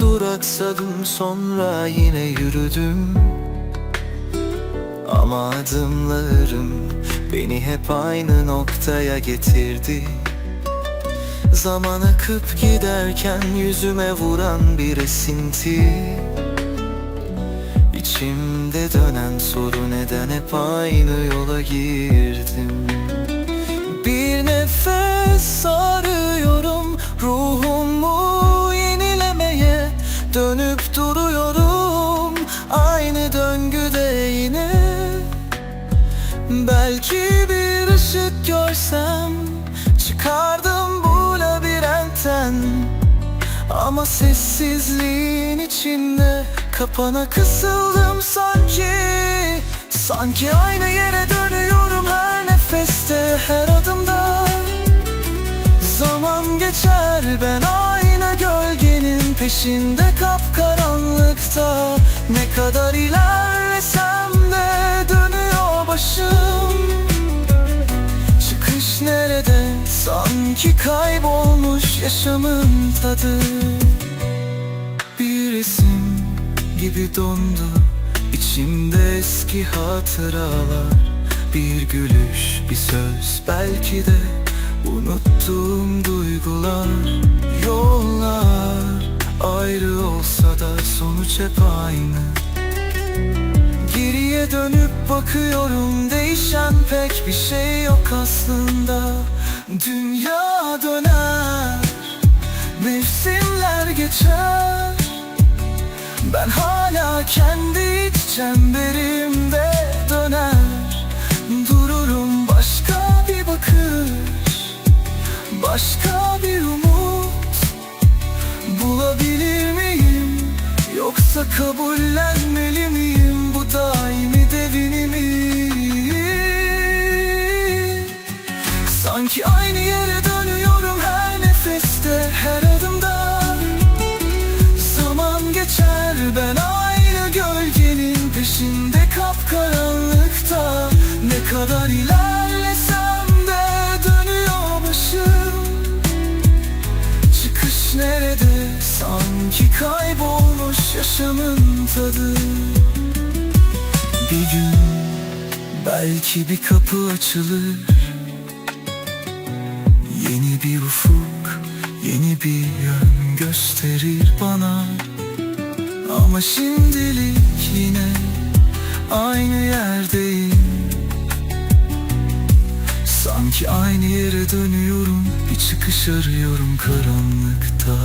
Duraksadım sonra yine yürüdüm. Ama adımlarım beni hep aynı noktaya getirdi. Zaman akıp giderken yüzüme vuran bir esinti. İçimde dönen soru neden hep aynı yola girdim Dönüp duruyorum. Aynı döngüde yine. Belki bir ışık görsem Çıkardım bu labirentten. Ama sessizliğin içinde Kapana kısıldım sanki. Sanki aynı yere dönüyorum her nefeste Her adımda. Zaman geçer ben gölgenin peşinde kapkaranlıkta Ne kadar ilerlesem de dönüyor başım. Çıkış nerede? Sanki kaybolmuş yaşamın tadı. Bir isim gibi dondu içimde eski hatıralar. Bir gülüş bir söz belki de unuttuğum duygular Yollar ayrı olsa da sonuç hep aynı. Geriye dönüp bakıyorum değişen pek bir şey yok aslında. Dünya döner, mevsimler geçer. Ben hala kendi iç çemberimde döner. Dururum başka bir bakış, başka bir umut Yoksa kabullenmeli miyim bu daimi devinimi Sanki aynı yere dönüyorum her nefeste her adımda. Zaman geçer ben aynı gölgenin peşinde kapkaranlıkta. Ne kadar ilerlesem de dönüyor başım. Çıkış nerede? Sanki kaybolmuş yaşamın tadı. Bir gün belki bir kapı açılır. Yeni bir ufuk, yeni bir yön gösterir bana. Ama şimdilik yine aynı yerdeyim. Sanki aynı yere dönüyorum Bir çıkış arıyorum karanlıkta